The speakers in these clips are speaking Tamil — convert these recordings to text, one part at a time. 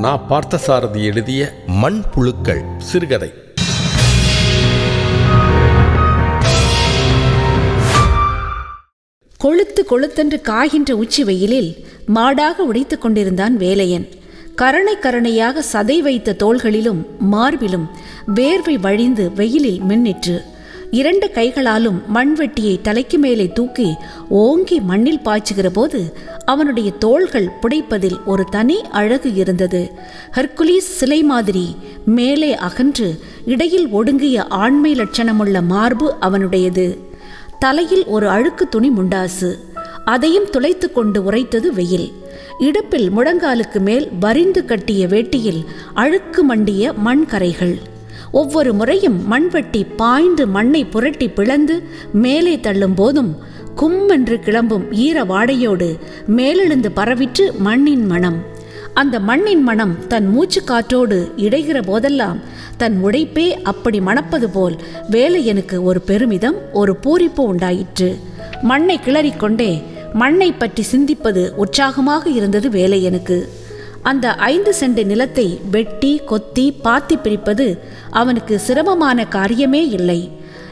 நான் பார்த்தசாரதி எழுதிய மண் புழுக்கள் சிறுகதை. கொழுத்து கொழுத்தென்று காய்கின்ற உச்சி வெயிலில் மாடாக உடைத்துக் கொண்டிருந்தான் வேலையன். கரணை கரணையாக சதை வைத்த தோள்களிலும் மார்பிலும் வேர்வை வழிந்து வெயிலில் மின்னிற்று. இரண்டு கைகளாலும் மண்வெட்டியை தலைக்கு மேலே தூக்கி ஓங்கி மண்ணில் பாய்ச்சுகிற போது அவனுடைய தோள்கள் புடைப்பதில் ஒரு தனி அழகு இருந்தது. ஹெர்குலீஸ் சிலை மாதிரி மேலே அகன்று இடையில் ஒடுங்கிய ஆண்மை லட்சணமுள்ள மார்பு அவனுடையது. தலையில் ஒரு அழுக்கு துணி முண்டாசு. அதையும் துளைத்து கொண்டு உரைத்தது வெயில். இடுப்பில் முழங்காலுக்கு மேல் வரிந்து கட்டிய வேட்டியில் அழுக்கு மண்டிய மண்கரைகள். ஒவ்வொரு முறையும் மண்வெட்டி பாய்ந்து மண்ணை புரட்டி பிளந்து மேலே தள்ளும் போதும் கும்மென்று கிளம்பும் ஈர வாடையோடு மேலெழுந்து பரவிற்று மண்ணின் மனம். அந்த மண்ணின் மனம் தன் மூச்சு காற்றோடு இடைகிற போதெல்லாம் தன் உடைப்பே அப்படி மணப்பது போல் வேலையனுக்கு ஒரு பெருமிதம் ஒரு பூரிப்பு உண்டாயிற்று. மண்ணை கிளறிக்கொண்டே மண்ணை பற்றி சிந்திப்பது உற்சாகமாக இருந்தது வேலையனுக்கு அந்த ஐந்து சென்ட் நிலத்தை வெட்டி கொத்தி பாத்தி பிரிப்பது அவனுக்கு சிரமமான காரியமே இல்லை.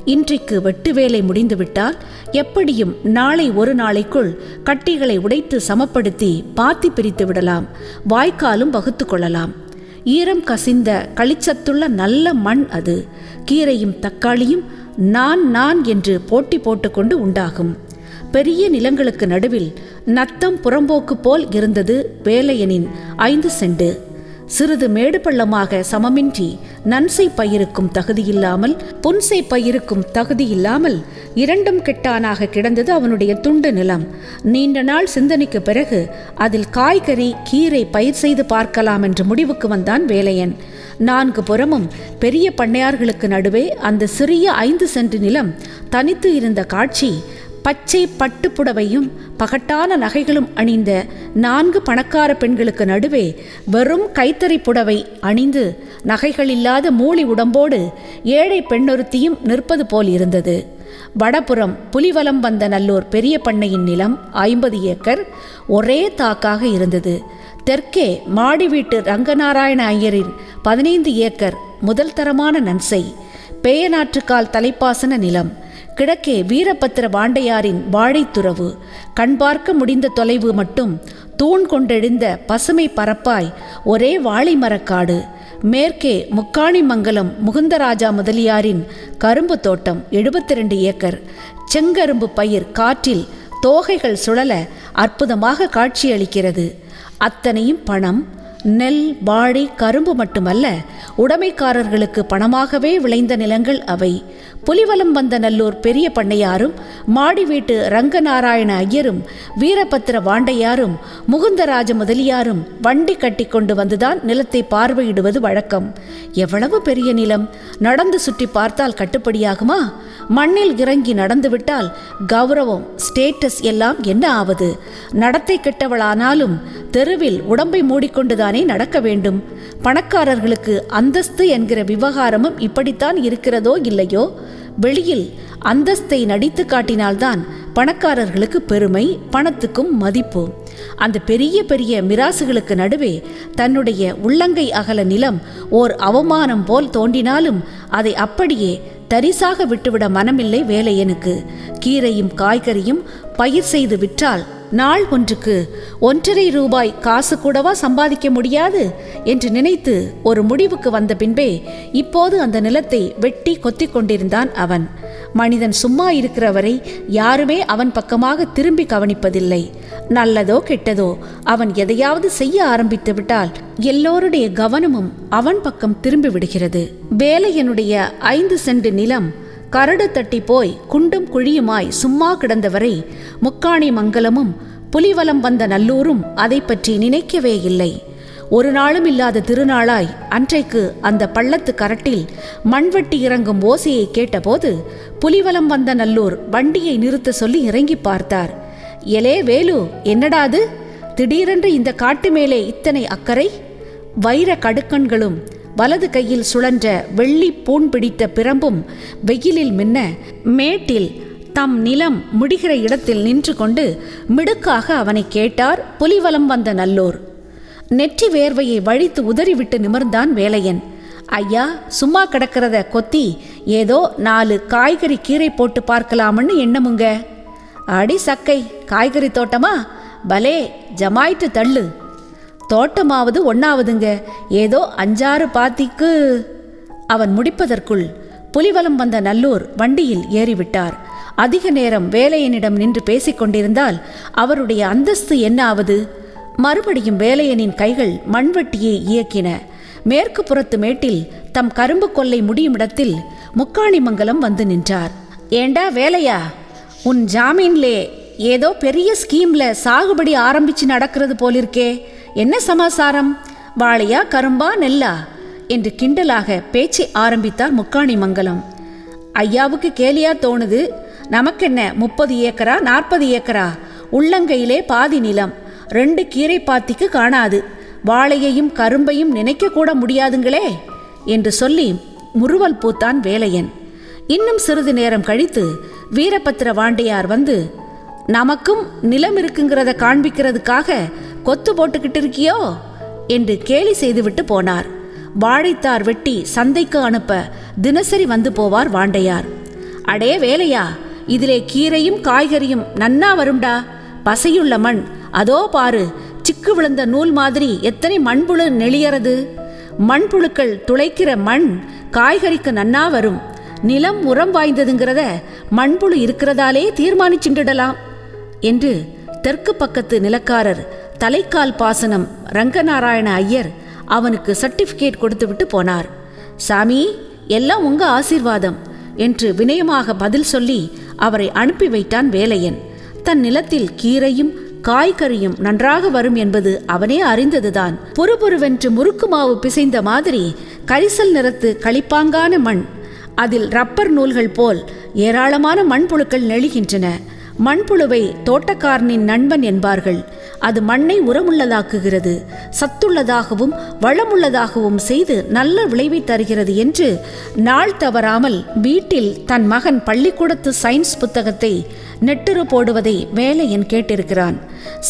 இன்றைக்கு வெட்டு வேலை முடிந்துவிட்டால் எப்படியும் நாளை ஒரு நாளைக்குள் கட்டிகளை உடைத்து சமப்படுத்தி பாத்தி பிரித்து விடலாம் வாய்க்காலும் வகுத்து கொள்ளலாம். ஈரம் கசிந்த களிச்சத்துள்ள நல்ல மண் அது. கீரையும் தக்காளியும் நான் நான் என்று போட்டி போட்டுக்கொண்டு உண்டாகும். பெரிய நிலங்களுக்கு நடுவில் நத்தம் புறம்போக்கு போல் இருந்தது வேலையனின் ஐந்து செண்டு. சிறிது மேடு பள்ளமாக சமமின்றி நன்சை பயிருக்கும் தகுதியில்லாமல் புன்சை பயிருக்கும் தகுதியில்லாமல் இரண்டும் கெட்டானாக கிடந்தது அவனுடைய துண்டு நிலம். நீண்ட நாள் சிந்தனைக்கு பிறகு அதில் காய்கறி கீரை பயிர் செய்து பார்க்கலாம் என்று முடிவுக்கு வந்தான் வேலையன். நான்கு புறமும் பெரிய பண்ணையார்களுக்கு நடுவே அந்த சிறிய ஐந்து சென்ட் நிலம் தனித்து இருந்த காட்சி பச்சை பட்டுப்புடவையும் பகட்டான நகைகளும் அணிந்த நான்கு பணக்கார பெண்களுக்கு நடுவே வெறும் கைத்தறி புடவை அணிந்து நகைகள் இல்லாத மூளி உடம்போடு ஏழை பெண்ணொருத்தியும் நிற்பது போல் இருந்தது. வடபுறம் புலிவலம் வந்த நல்லூர் பெரிய பண்ணையின் நிலம் ஐம்பது ஏக்கர் ஒரே தாக்காக இருந்தது. தெற்கே மாடி வீட்டு ரங்கநாராயண ஐயரின் பதினைந்து ஏக்கர் முதல் தரமான நன்சை பேயநாற்றுக்கால் தலைப்பாசன நிலம் கிழக்கே வீரபத்திர வாண்டையாரின் வாழைத்துறவு கண்பார்க்க முடிந்த தொலைவு மட்டும் தூண் கொண்டெழுந்த பசுமை பரப்பாய் ஒரே வாழை மரக்காடு. மேற்கே முக்காணிமங்கலம் முகுந்தராஜா முதலியாரின் கரும்பு தோட்டம் எழுபத்தி ரெண்டு ஏக்கர். செங்கரும்பு பயிர் காற்றில் தோகைகள் சுழல அற்புதமாக காட்சியளிக்கிறது. அத்தனையும் பணம் நெல் வாழை கரும்பு மட்டுமல்ல உடைமைக்காரர்களுக்கு பணமாகவே விளைந்த நிலங்கள் அவை. புலிவலம் வந்த நல்லூர் பெரிய பண்ணையாரும் மாடி வீட்டு ரங்கநாராயண ஐயரும் வீரபத்திர வாண்டையாரும் முகுந்தராஜ முதலியாரும் வண்டி கட்டி கொண்டு வந்துதான் நிலத்தை பார்வையிடுவது வழக்கம். எவ்வளவு பெரிய நிலம்? நடந்து சுற்றி பார்த்தால் கட்டுப்படியாகுமா? மண்ணில் இறங்கி நடந்துவிட்டால் கௌரவம் ஸ்டேட்டஸ் எல்லாம் என்ன ஆவது? நடத்தை கெட்டவளானாலும் தெருவில் உடம்பை மூடிக்கொண்டுதானே நடக்க வேண்டும்? பணக்காரர்களுக்கு அந்தஸ்து என்கிற விவகாரமும் இப்படித்தான் இருக்கிறதோ இல்லையோ? வெளியில் அந்தஸ்தை நடித்து காட்டினால்தான் பணக்காரர்களுக்கு பெருமை பணத்துக்கும் மதிப்பு. அந்த பெரிய பெரிய மிராசுகளுக்கு நடுவே தன்னுடைய உள்ளங்கை அகல நிலம் ஓர் அவமானம் போல் தோண்டினாலும் அதை அப்படியே தரிசாக விட்டுவிட மனமில்லை வேலையனுக்கு. கீரையும் காய்கறியும் பயிர் செய்து விற்றால் நாள் ஒன்றுக்கு ஒன்றரை ரூபாய் காசு கூடவா சம்பாதிக்க முடியாது என்று நினைத்து ஒரு முடிவுக்கு வந்த பின்பே இப்போது அந்த நிலத்தை வெட்டி கொத்திக் கொண்டிருந்தான் அவன். மனிதன் சும்மா இருக்கிறவரை யாருமே அவன் பக்கமாக திரும்பி கவனிப்பதில்லை. நல்லதோ கெட்டதோ அவன் எதையாவது செய்ய ஆரம்பித்து விட்டால் எல்லோருடைய கவனமும் அவன் பக்கம் திரும்பி விடுகிறது. வேலையனுடைய ஐந்து சென்ட் நிலம் கரடு தட்டி போய் குண்டும் குழியுமாய் சும்மா கிடந்தவரை முக்காணி மங்கலமும் புலிவலம் வந்த நல்லூரும் அதை பற்றி நினைக்கவே இல்லை. ஒரு நாளும் இல்லாத திருநாளாய் அன்றைக்கு அந்த பள்ளத்து கரட்டில் மண்வெட்டி இறங்கும் ஓசையை கேட்டபோது புலிவலம் வந்த நல்லூர் வண்டியை நிறுத்த சொல்லி இறங்கி பார்த்தார். எலே வேலு என்னடாது திடீரென்று இந்த காட்டு மேலே இத்தனை அக்கறை? வைர கடுக்கண்களும் வலது கையில் சுழன்ற வெள்ளி பூண் பிடித்த பிரம்பும் வெயிலில் மின்ன மேட்டில் தம் நிலம் முடிகிற இடத்தில் நின்று கொண்டு மிடுக்காக அவனை கேட்டார் புலிவலம் வந்த நல்லோர். நெற்றி வேர்வையை வழித்து உதறிவிட்டு நிமிர்ந்தான் வேலையன். ஐயா சும்மா கிடக்கிறத கொத்தி ஏதோ நாலு காய்கறி கீரை போட்டு பார்க்கலாம்னு எண்ணமுங்க. அடி சக்கை காய்கறி தோட்டமா? பலே ஜமாயிட்டு தள்ளு. தோட்டமாவது ஒன்றாவதுங்க ஏதோ அஞ்சாறு பாத்திக்கு. அவன் முடிப்பதற்குள் புலிவலம் வந்த நல்லூர் வண்டியில் ஏறிவிட்டார். அதிக நேரம் வேலையனிடம் நின்று பேசிக் கொண்டிருந்தால் அவருடைய அந்தஸ்து என்ன ஆவது மறுபடியும் வேலையனின் கைகள் மண்வெட்டியை இயக்கின. மேற்கு புறத்து மேட்டில் தம் கரும்பு கொல்லை முடியும் இடத்தில் முக்காணிமங்கலம் வந்து நின்றார். ஏண்டா வேலையா? உன் ஜாமீன்லே ஏதோ பெரிய ஸ்கீம்ல சாகுபடி ஆரம்பிச்சு நடக்கிறது போலிருக்கே. என்ன சமாசாரம்? வாழையா கரும்பா நெல்லா? என்று கிண்டலாக பேச்சை ஆரம்பித்தார் முக்காணி மங்கலம். ஐயாவுக்கு கேலியா தோணுது நமக்கென்ன முப்பது ஏக்கரா நாற்பது ஏக்கரா? உள்ளங்கையிலே பாதி நிலம் ரெண்டு கீரை பாத்திக்கு காணாது. வாழையையும் கரும்பையும் நினைக்க கூட முடியாதுங்களே? என்று சொல்லி முறுவல் பூத்தான் வேலையன். இன்னும் சிறிது நேரம் கழித்து வீரபத்திர வாண்டையார் வந்து நமக்கும் நிலம் இருக்குங்கிறத காண்பிக்கிறதுக்காக கொத்து போட்டுக்கிட்டு இருக்கியோ என்று கேலி செய்துவிட்டு போனார். வாழைத்தார் வெட்டி சந்தைக்கு அனுப்ப தினசரி வந்து போவார் வாண்டையார். அடே வேலையா இதிலே கீரையும் காய்கறியும் நன்னா வரும்டா. பசையுள்ள மண் அதோ பாரு சிக்கு விழுந்த நூல் மாதிரி எத்தனை மண்புழு நெளியறது. மண்புழுக்கள் துளைக்கிற மண் காய்கறிக்கு நன்னா வரும். நிலம் உரம் வாய்ந்ததுங்கிறத மண்புழு இருக்கிறதாலே தீர்மானிச்சுண்டுடலாம். என்று தெற்கு பக்கத்து நிலக்காரர் தலைக்கால் பாசனம் ரங்கநாராயண ஐயர் அவனுக்கு சர்டிபிகேட் கொடுத்துவிட்டு போனார். சாமி எல்லாம் உங்க ஆசீர்வாதம் என்று வினயமாக பதில் சொல்லி அவரை அனுப்பி வைத்தான் வேலையன். தன் நிலத்தில் கீரையும் காய்கறியும் நன்றாக வரும் என்பது அவனே அறிந்ததுதான். பொறுபொருவென்று முறுக்கு மாவு பிசைந்த மாதிரி கரிசல் நிறத்து களிப்பாங்கான மண் அதில் ரப்பர் நூல்கள் போல் ஏராளமான மண்புழுக்கள் நெழுகின்றன மண்புழுவை தோட்டக்காரனின் நண்பன் என்பார்கள். அது மண்ணை உரமுள்ளதாக்குகிறது. சத்துள்ளதாகவும் வளமுள்ளதாகவும் செய்து நல்ல விளைவை தருகிறது என்று நாள் தவறாமல் வீட்டில் தன் மகன் பள்ளிக்கூடத்து சயின்ஸ் புத்தகத்தை நெட்டுரு போடுவதை வேலையன் கேட்டிருக்கிறான்.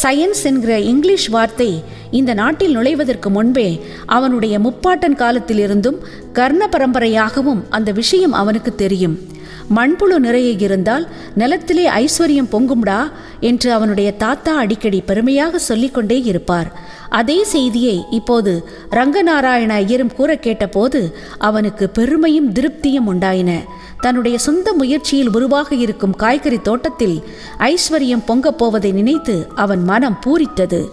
சயின்ஸ் என்கிற இங்கிலீஷ் வார்த்தை இந்த நாட்டில் நுழைவதற்கு முன்பே அவனுடைய முப்பாட்டன் காலத்திலிருந்தும் கர்ண பரம்பரையாகவும் அந்த விஷயம் அவனுக்கு தெரியும். மண்புழு நிறைய இருந்தால் நிலத்திலே ஐஸ்வர்யம் பொங்கும்டா என்று அவனுடைய தாத்தா அடிக்கடி பெருமையாக சொல்லிக்கொண்டே இருப்பார். அதே செய்தியை இப்போது ரங்கநாராயண ஐயரும் கூற கேட்டபோது அவனுக்கு பெருமையும் திருப்தியும் உண்டாயின. தன்னுடைய சொந்த முயற்சியில் உருவாக இருக்கும் காய்கறி தோட்டத்தில் ஐஸ்வர்யம் பொங்கப் போவதை நினைத்து அவன் மனம் பூரித்தது.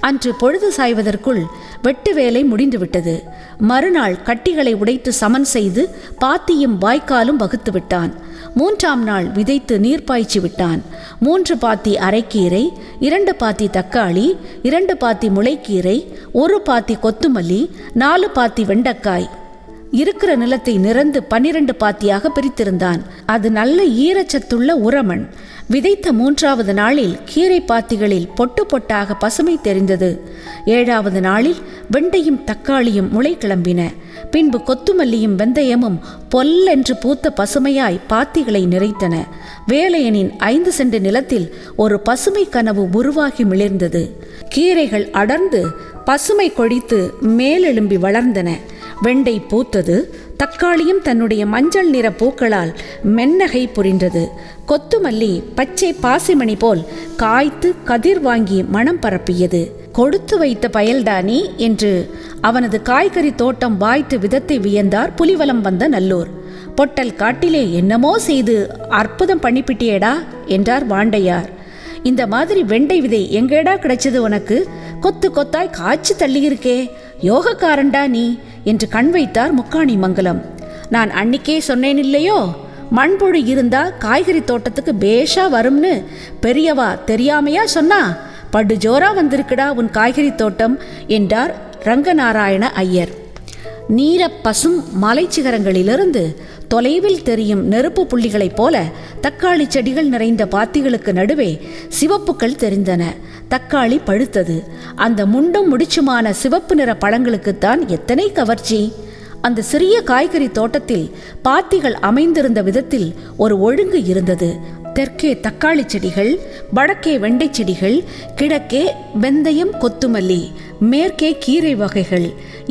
அன்று பொழுது சாய்வதற்குள் வெட்டு வேலை முடிந்துவிட்டது. மறுநாள் கட்டிகளை உடைத்து சமன் செய்து பாத்தியும் வாய்க்காலும் வகுத்து விட்டான். மூன்றாம் நாள் விதைத்து நீர் பாய்ச்சி விட்டான். மூன்று பாத்தி அரைக்கீரை இரண்டு பாத்தி தக்காளி இரண்டு பாத்தி முளைக்கீரை ஒரு பாத்தி கொத்துமல்லி நாலு பாத்தி வெண்டைக்காய் இருக்கிற நிலத்தை நிறந்து பன்னிரண்டு பாத்தியாக பிரித்திருந்தான். அது நல்ல ஈரச்சத்துள்ள உரமண் விதைத்த மூன்றாவது நாளில் கீரை பாத்திகளில் பொட்டு பொட்டாக பசுமை தெரிந்தது. ஏழாவது நாளில் வெண்டையும் தக்காளியும் முளை கிளம்பின. பின்பு கொத்துமல்லியும் வெந்தயமும் பொல்லென்று பூத்த பசுமையாய் பாத்திகளை நிறைத்தன. வேலையனின் ஐந்து சென்ட் நிலத்தில் ஒரு பசுமை கனவு உருவாகி மிளிர்ந்தது. கீரைகள் அடர்ந்து பசுமை கொடித்து மேலெழும்பி வளர்ந்தன. வெண்டை பூத்தது. தக்காளியும் தன்னுடைய மஞ்சள் நிற பூக்களால் மென்னகை புரிந்தது. கொத்துமல்லி பச்சை பாசிமணி போல் காய்த்து கதிர் வாங்கி மனம் பரப்பியது. கொடுத்து வைத்த பயல்டானி என்று அவனது காய்கறி தோட்டம் வாய்த்து விதத்தை வியந்தார் புலிவலம் வந்த நல்லூர். பொட்டல் காட்டிலே என்னமோ செய்து அற்புதம் பண்ணிப்பிட்டியேடா என்றார் வாண்டையார். இந்த மாதிரி வெண்டை விதை எங்கேடா கிடைச்சது உனக்கு? கொத்து கொத்தாய் காய்ச்சி தள்ளியிருக்கே. யோகக்காரன்டா நீ. என்று கண் வைத்தார் முக்காணி மங்கலம். நான் அன்னிக்கே சொன்னேன் இல்லையோ மண்புழு இருந்தா காய்கறி தோட்டத்துக்கு பேஷா வரும்னு பெரியவா தெரியாமையா சொன்னா? படு ஜோரா வந்திருக்குடா உன் காய்கறி தோட்டம் என்றார் ரங்கநாராயண ஐயர். நீர பசும் மலைச்சிகரங்களிலிருந்து தொலைவில் தெரியும் நெருப்பு புள்ளிகளைப் போல தக்காளி செடிகள் நிறைந்த பாத்திகளுக்கு நடுவே சிவப்புக்கள் தெரிந்தன. தக்காளி பழுத்தது. அந்த முண்டும் முடிச்சுமான சிவப்பு நிற பழங்களுக்குத்தான் எத்தனை கவர்ச்சி? அந்த சிறிய காய்கறி தோட்டத்தில் பாத்திகள் அமைந்திருந்த விதத்தில் ஒரு ஒழுங்கு இருந்தது. தெற்கே தக்காளி செடிகள் வடக்கே வெண்டை செடிகள் கிழக்கே வெந்தயம் கொத்துமல்லி மேற்கே கீரை வகைகள்.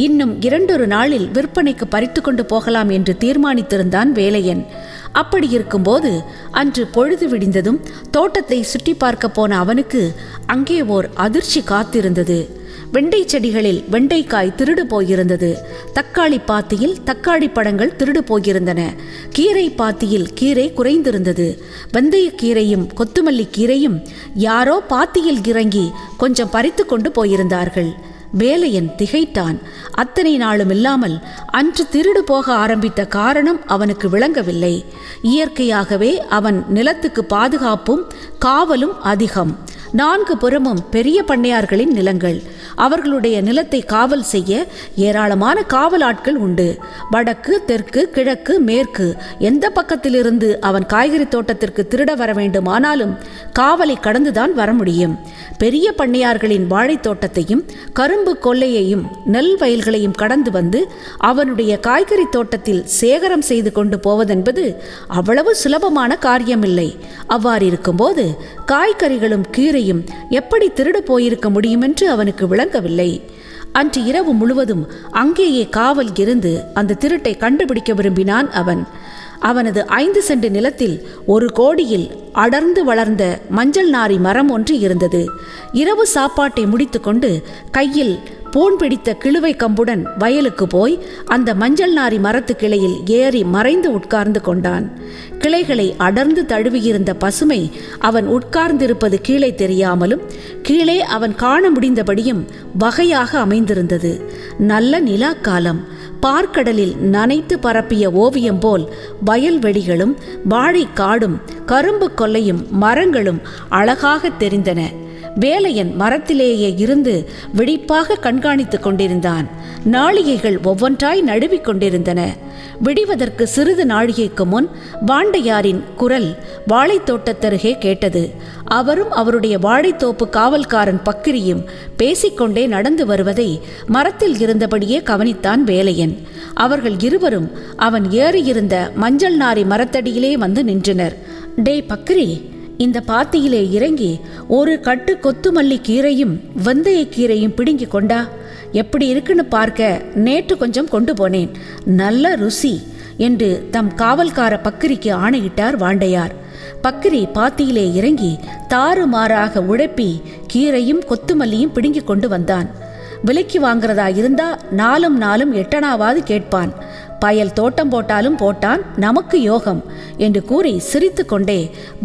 இன்னும் இரண்டொரு நாளில் விற்பனைக்கு பறித்து கொண்டு போகலாம் என்று தீர்மானித்திருந்தான் வேலையன். அப்படி இருக்கும்போது அன்று பொழுது விடிந்ததும் தோட்டத்தை சுற்றி பார்க்க போன அவனுக்கு அங்கே ஓர் அதிர்ச்சி காத்திருந்தது. வெண்டை செடிகளில் வெண்டைக்காய் திருடு போயிருந்தது. தக்காளி பாத்தியில் தக்காளி பழங்கள் திருடு போயிருந்தன. கீரை பாத்தியில் கீரை குறைந்திருந்தது. வெந்தய கீரையும் கொத்துமல்லி கீரையும் யாரோ பாத்தியில் இறங்கி கொஞ்சம் பறித்து கொண்டு போயிருந்தார்கள். வேலையன் திகைத்தான். அத்தனை நாளும் இல்லாமல் அன்று திருடு போக ஆரம்பித்த காரணம் அவனுக்கு விளங்கவில்லை. இயற்கையாகவே அவன் நிலத்துக்கு பாதுகாப்பும் காவலும் அதிகம். நான்கு புறமும் பெரிய பண்ணையார்களின் நிலங்கள். அவர்களுடைய நிலத்தை காவல் செய்ய ஏராளமான காவல் ஆட்கள் உண்டு. வடக்கு தெற்கு கிழக்கு மேற்கு எந்த பக்கத்திலிருந்து அவன் காய்கறி தோட்டத்திற்கு திருட வர வேண்டுமானாலும் காவலை கடந்துதான் வர முடியும். பெரிய பண்ணையார்களின் வாழைத் தோட்டத்தையும் கரும்பு கொல்லையையும் நெல் வயல்களையும் கடந்து வந்து அவனுடைய காய்கறி தோட்டத்தில் சேகரம் செய்து கொண்டு போவதென்பது அவ்வளவு சுலபமான காரியமில்லை. அவ்வாறு இருக்கும்போது காய்கறிகளும் கீரையும் எப்படி திருடு போயிருக்க முடியும் என்று அவனுக்கு விளங்கவில்லை. அன்று இரவு முழுவதும் அங்கேயே காவல் இருந்து அந்த திருட்டை கண்டுபிடிக்க விரும்பினான் அவன். அவனது ஐந்து சென்ட் நிலத்தில் ஒரு கோடியில் அடர்ந்து வளர்ந்த மஞ்சள் நாரி மரம் ஒன்று இருந்தது. இரவு சாப்பாட்டை முடித்துக்கொண்டு கையில் பூண் பிடித்த கிழுவை கம்புடன் வயலுக்கு போய் அந்த மஞ்சள் நாரி மரத்து கிளையில் ஏறி மறைந்து உட்கார்ந்து கொண்டான். கிளைகளை அடர்ந்து தழுவியிருந்த பசுமை அவன் உட்கார்ந்திருப்பது கீழே தெரியாமலும் கீழே அவன் காண முடிந்தபடியும் வகையாக அமைந்திருந்தது. நல்ல நிலாக்காலம். பார்க்கடலில் நனைத்து பரப்பிய ஓவியம் போல் வயல்வெளிகளும் வாழைக்காடும் கரும்பு கொல்லையும் மரங்களும் அழகாக தெரிந்தன. வேலையன் மரத்திலேயே இருந்து விழிப்பாக கண்காணித்துக் கொண்டிருந்தான். நாளிகைகள் ஒவ்வொன்றாய் நழுவிக் கொண்டிருந்தன. விடிவதற்கு சிறிது நாழிகைக்கு முன் வாண்டையாரின் குரல் வாழைத்தோட்டத்தருகே கேட்டது. அவரும் அவருடைய வாழைத்தோப்பு காவல்காரன் பக்கிரியும் பேசிக்கொண்டே நடந்து வருவதை மரத்தில் இருந்தபடியே கவனித்தான் வேலையன். அவர்கள் இருவரும் அவன் ஏறியிருந்த மஞ்சள் நாரி மரத்தடியிலே வந்து நின்றனர். டே பக்கிரி இந்த பாத்தியிலே இறங்கி ஒரு கட்டு கொத்துமல்லி கீரையும் வெந்தய கீரையும் பிடுங்கி கொண்டா எப்படி இருக்குன்னு பார்க்க நேற்று கொஞ்சம் கொண்டு போனேன். நல்ல ருசி என்று தம் காவல்கார பக்கிரிக்கு ஆணையிட்டார் வாண்டையார். பக்கிரி பாத்தியிலே இறங்கி தாறுமாறாக உழைப்பி கீரையும் கொத்துமல்லியும் பிடுங்கி கொண்டு வந்தான். விலைக்கு வாங்குறதா இருந்தா நாலும் நாளும் எட்டனாவாது கேட்பான். பயல் தோட்டம் போட்டாலும் போட்டான் நமக்கு யோகம் என்று கூறி சிரித்துக்கொண்டே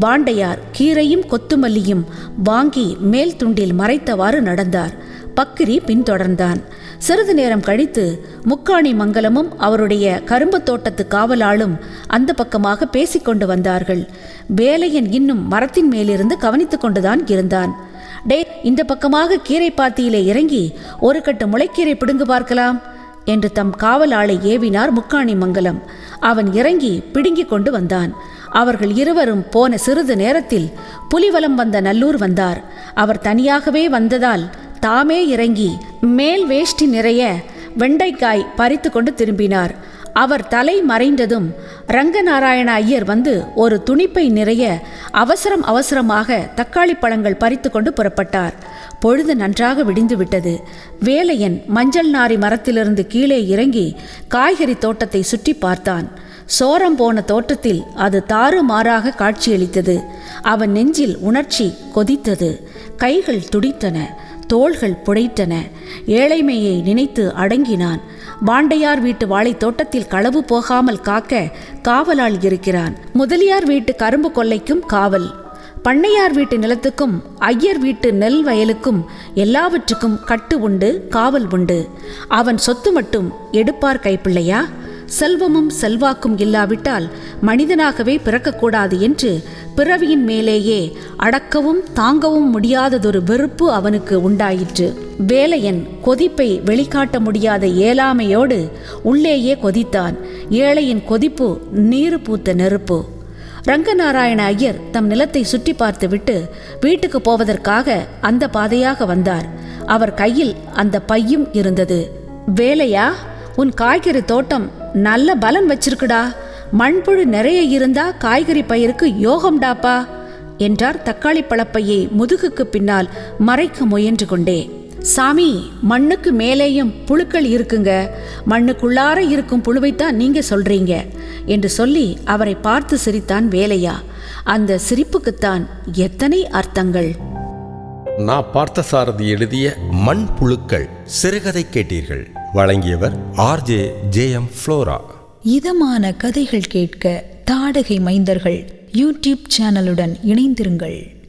பாண்டையார் கீரையும் கொத்துமல்லியும் வாங்கி மேல் துண்டில் மறைத்தவாறு நடந்தார். பக்கிரி பின்தொடர்ந்தான். சிறிது நேரம் கழித்து முக்காணி மங்கலமும் அவருடைய கரும்பு தோட்டத்து காவலாளும் அந்த பக்கமாக பேசிக்கொண்டு வந்தார்கள். வேலையன் இன்னும் மரத்தின் மேலிருந்து கவனித்து கொண்டுதான் இருந்தான். டே இந்த பக்கமாக கீரை பாத்தியிலே இறங்கி ஒரு கட்டு முளைக்கீரை பிடுங்கு பார்க்கலாம். என்று தம் காவலாளை ஏவினார் முக்காணி மங்கலம். அவன் இறங்கி பிடுங்கிக் கொண்டு வந்தான். அவர்கள் இருவரும் போன சிறிது நேரத்தில் புலிவலம் வந்த நல்லூர் வந்தார். அவர் தனியாகவே வந்ததால் தாமே இறங்கி மேல் வேஷ்டி நிறைய வெண்டைக்காய் பறித்து கொண்டு திரும்பினார். அவர் தலை மறைந்ததும் ரங்கநாராயண ஐயர் வந்து ஒரு துணிப்பை நிறைய அவசரம் அவசரமாக தக்காளி பழங்கள் பறித்து கொண்டு புறப்பட்டார். பொழுது நன்றாக விடிந்து விட்டது வேலையன் மஞ்சள் நாரி மரத்திலிருந்து கீழே இறங்கி காய்கறி தோட்டத்தை சுற்றி பார்த்தான். சோரம் போன தோட்டத்தில் அது தாறுமாறாக காட்சியளித்தது. அவன் நெஞ்சில் உணர்ச்சி கொதித்தது. கைகள் துடித்தன. தோள்கள் புடைத்தன. ஏழைமையை நினைத்து அடங்கினான். பாண்டையார் வீட்டு வாழைத் தோட்டத்தில் களவு போகாமல் காக்க காவலால் இருக்கிறான். முதலியார் வீட்டு கரும்பு கொல்லைக்கும் காவல். பண்ணையார் வீட்டு நிலத்துக்கும் ஐயர் வீட்டு நெல் வயலுக்கும் எல்லாவற்றுக்கும் கட்டு உண்டு காவல் உண்டு. அவன் சொத்து மட்டும் எடுப்பார் கைப்பிள்ளையா? செல்வமும் செல்வாக்கும் இல்லாவிட்டால் மனிதனாகவே பிறக்கக்கூடாது என்று பிறவியின் மேலேயே அடக்கவும் தாங்கவும் முடியாததொரு வெறுப்பு அவனுக்கு உண்டாயிற்று. வேலையன் கொதிப்பை வெளிக்காட்ட முடியாத ஏலாமையோடு உள்ளேயே கொதித்தான். ஏழையின் கொதிப்பு நீரு பூத்த நெருப்பு. ரங்கநாராயண ஐயர் தம் நிலத்தை சுற்றி பார்த்துவிட்டு வீட்டுக்கு போவதற்காக அந்த பாதையாக வந்தார். அவர் கையில் அந்த பையும் இருந்தது. வேலையா? உன் காய்கறி தோட்டம் நல்ல பலன் வச்சிருக்குடா. மண்புழு நிறைய இருந்தா காய்கறி பயிருக்கு யோகம்டாப்பா? என்றார் தக்காளி பழப்பையை முதுகுக்கு பின்னால் மறைக்க முயன்று கொண்டே. சாமி மண்ணுக்கு மேலேயும் புழுக்கள் இருக்குங்க. மண்ணுக்குள்ளார இருக்கும் புழுவைத்தான் நீங்க சொல்றீங்க என்று சொல்லி அவரை பார்த்து சிரித்தான் வேலையா. அந்த சிரிப்புக்குத்தான் எத்தனை அர்த்தங்கள். நான் பார்த்தசாரதி எழுதிய மண் புழுக்கள் சிறுகதை கேட்டீர்கள். வழங்கியவர் ஆர்ஜே ஜே எம் ஃப்ளோரா. இதமான கதைகள் கேட்க தாடகை மைந்தர்கள் யூடியூப் சேனலுடன் இணைந்திருங்கள்.